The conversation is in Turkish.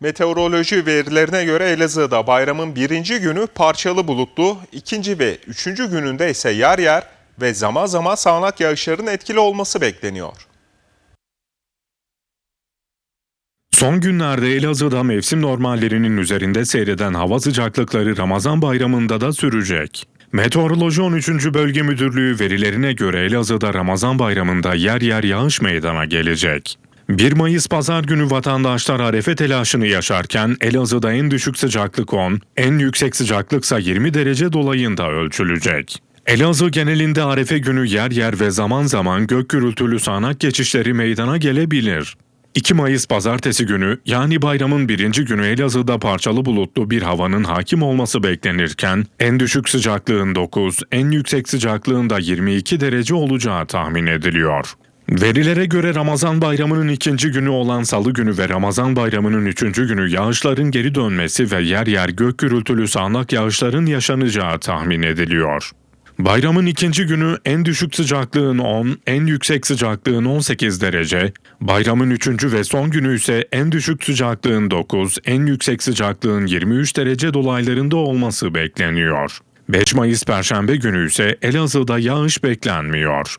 Meteoroloji verilerine göre Elazığ'da bayramın birinci günü parçalı bulutlu, ikinci ve üçüncü gününde ise yer yer ve zaman zaman sağanak yağışların etkili olması bekleniyor. Son günlerde Elazığ'da mevsim normallerinin üzerinde seyreden hava sıcaklıkları Ramazan bayramında da sürecek. Meteoroloji 13. Bölge Müdürlüğü verilerine göre Elazığ'da Ramazan bayramında yer yer yağış meydana gelecek. 1 Mayıs pazar günü vatandaşlar arefe telaşını yaşarken Elazığ'da en düşük sıcaklık 10, en yüksek sıcaklıksa 20 derece dolayında ölçülecek. Elazığ genelinde arefe günü yer yer ve zaman zaman gök gürültülü sağanak geçişleri meydana gelebilir. 2 Mayıs pazartesi günü yani bayramın birinci günü Elazığ'da parçalı bulutlu bir havanın hakim olması beklenirken en düşük sıcaklığın 9, en yüksek sıcaklığın da 22 derece olacağı tahmin ediliyor. Verilere göre Ramazan bayramının ikinci günü olan salı günü ve Ramazan bayramının üçüncü günü yağışların geri dönmesi ve yer yer gök gürültülü sağanak yağışların yaşanacağı tahmin ediliyor. Bayramın ikinci günü en düşük sıcaklığın 10, en yüksek sıcaklığın 18 derece, bayramın üçüncü ve son günü ise en düşük sıcaklığın 9, en yüksek sıcaklığın 23 derece dolaylarında olması bekleniyor. 5 Mayıs Perşembe günü ise Elazığ'da yağış beklenmiyor.